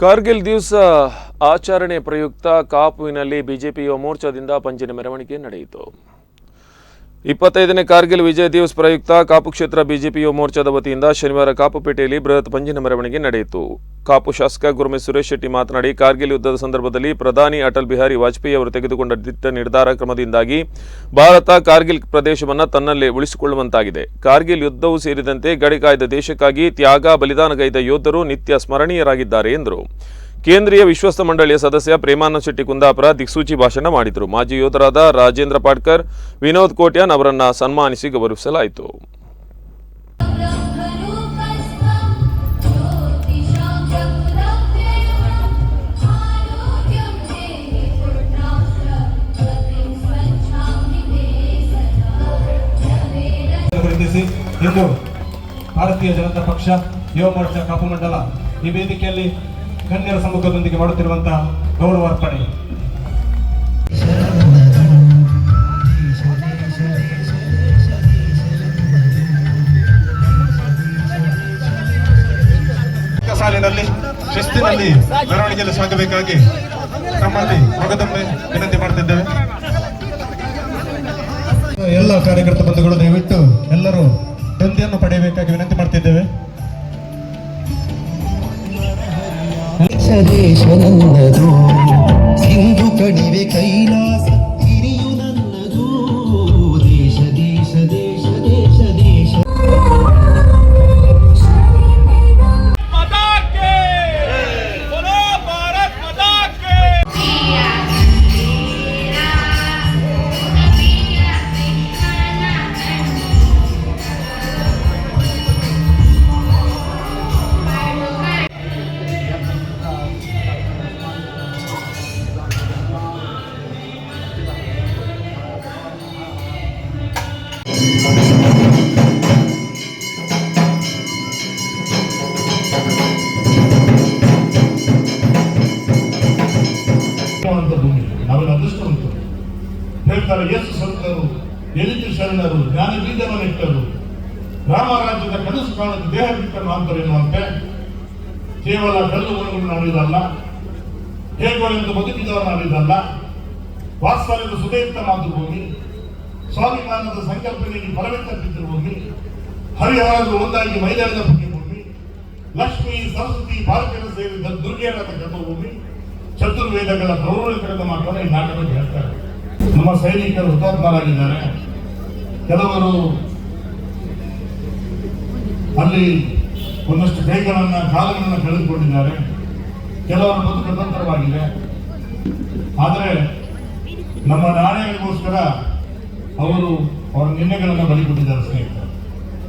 ಕಾರ್ಗಿಲ್ ದಿವಸ ಆಚರಣೆ ಪ್ರಯುಕ್ತ ಕಾಪುವಿನಲ್ಲಿ ಬಿಜೆಪಿ ಯುವ ಮೋರ್ಚಾದಿಂದ ಪಂಜಿನ ಮೆರವಣಿಗೆ ನಡೆಯಿತು. ಇಪ್ಪತ್ತೈದನೇ ಕಾರ್ಗಿಲ್ ವಿಜಯ ದಿವಸ್ ಪ್ರಯುಕ್ತ ಕಾಪು ಕ್ಷೇತ್ರ ಬಿಜೆಪಿ ಯುವ ಮೋರ್ಚಾದ ವತಿಯಿಂದ ಶನಿವಾರ ಕಾಪುಪೇಟೆಯಲ್ಲಿ ಬೃಹತ್ ಪಂಜಿನ ಮೆರವಣಿಗೆ ನಡೆಯಿತು. ಕಾಪು ಶಾಸಕ ಗುರುಮೆ ಸುರೇಶ್ ಶೆಟ್ಟಿ ಮಾತನಾಡಿ, ಕಾರ್ಗಿಲ್ ಯುದ್ಧದ ಸಂದರ್ಭದಲ್ಲಿ ಪ್ರಧಾನಿ ಅಟಲ್ ಬಿಹಾರಿ ವಾಜಪೇಯಿ ಅವರು ತೆಗೆದುಕೊಂಡ ದಿಟ್ಟ ನಿರ್ಧಾರ ಕ್ರಮದಿಂದಾಗಿ ಭಾರತ ಕಾರ್ಗಿಲ್ ಪ್ರದೇಶವನ್ನು ತನ್ನಲ್ಲೇ ಉಳಿಸಿಕೊಳ್ಳುವಂತಾಗಿದೆ. ಕಾರ್ಗಿಲ್ ಯುದ್ಧವೂ ಸೇರಿದಂತೆ ಗಡಿ ಕಾಯ್ದ ದೇಶಕ್ಕಾಗಿ ತ್ಯಾಗ ಬಲಿದಾನಗೈದ ಯೋಧರು ನಿತ್ಯ ಸ್ಮರಣೀಯರಾಗಿದ್ದಾರೆ ಎಂದರು. ಕೇಂದ್ರೀಯ ವಿಶ್ವಸ್ತ ಮಂಡಳಿಯ ಸದಸ್ಯ ಪ್ರೇಮಾನಂದ್ ಶೆಟ್ಟಿ ಕುಂದಾಪುರ ದಿಕ್ಸೂಚಿ ಭಾಷಣ ಮಾಡಿದರು. ಮಾಜಿ ಯೋಧರಾದ ರಾಜೇಂದ್ರ ಪಾಟ್ಕರ್, ವಿನೋದ್ ಕೋಟ್ಯಾನ್ ಅವರನ್ನು ಸನ್ಮಾನಿಸಿ ಗೌರವಿಸಲಾಯಿತು. ಇಂದು ಭಾರತೀಯ ಜನತಾ ಪಕ್ಷ ಯುವ ಮೋರ್ಚಾ ಕಾಪು ಮಂಡಲ ಈ ವೇದಿಕೆಯಲ್ಲಿ ಗಣ್ಯರ ಸಮ್ಮುಖದೊಂದಿಗೆ ಮಾಡುತ್ತಿರುವಂತಹ ಗೌರವಾರ್ಪಣೆ ಸಾಲಿನಲ್ಲಿ ಶಿಸ್ತಿನಲ್ಲಿ ಮೆರವಣಿಗೆಯಲ್ಲಿ ಸಾಗಬೇಕಾಗಿ ತಮ್ಮಲ್ಲಿ ಮಗದೊಮ್ಮೆ ವಿನಂತಿ ಮಾಡುತ್ತಿದ್ದೇವೆ ಎಲ್ಲ ಕಾರ್ಯಕರ್ತ ಬಂಧುಗಳು ದಯವಿಟ್ಟು ಎಲ್ಲರೂ ಬಂದಿಯನ್ನು ಪಡೆಯಬೇಕಾಗಿ ವಿನಂತಿ ಮಾಡ್ತಿದ್ದೇವೆ. ದೇಶ ನನ್ನದು ಸಿಂಧು ಕಣಿವೆ ಕೈಲಾಸ ನಾವೆಲ್ಲ ಅದೃಷ್ಟವಂತರು ಹೇಳ್ತಾರೆ ಯೇಸು ಸಂತರು ಎಲಿತು ಶರಣರು ಜ್ಞಾನ ಬೀಜವನ್ನಿಟ್ಟರು ರಾಮರಾಜ್ಯದ ಕನಸು ಕಾಣದ ದೇಹ ಬಿಟ್ಟರು ಅಂತಾರೆ ಎನ್ನುವಂತೆ ಕೇವಲ ಕಲ್ಲು ಗುಣಗಳು ನಾಡಿದಲ್ಲ ಹೇಗಳೆಂದು ಬದುಕಿದವರು ನಾಡಿದಲ್ಲ ವಾತ್ಸಲ್ಯದ ಸುದಯುಕ್ತ ಮಾತೃಭೂಮಿ ಸ್ವಾಭಿಮಾನದ ಸಂಕಲ್ಪನೆಯಲ್ಲಿ ಹೋಗಿ ಹರಿಹರರು ಒಂದಾಗಿ ಮೈದಾನದ ಹೋಗಿ, ಲಕ್ಷ್ಮಿ, ಸರಸ್ವತಿ ಭಾರತೀಯ ಸೇರಿದ ದುರ್ಗೆಯರ ಹೋಗಿ, ಚತುರ್ವೇದಗಳ ಗೌರವಿತರದ ಮಾತ್ರ ಈ ನಾಟಕದಲ್ಲಿ ಹೇಳ್ತಾರೆ. ನಮ್ಮ ಸೈನಿಕರು ಹುತಾತ್ಮರಾಗಿದ್ದಾರೆ. ಕೆಲವರು ಅಲ್ಲಿ ಒಂದಷ್ಟು ಕೈಗಳನ್ನ, ಕಾಲುಗಳನ್ನ ಕಳೆದುಕೊಂಡಿದ್ದಾರೆ. ಕೆಲವರು ಬದುಕು ಆದರೆ ನಮ್ಮ ನಾಣ್ಯಗಳಿಗೋಸ್ಕರ ಅವರು ಅವರ ನಿರ್ಣಯಗಳನ್ನು ಬಲಿ ಕೊಟ್ಟಿದ್ದಾರೆ ಸ್ನೇಹಿತರೆ.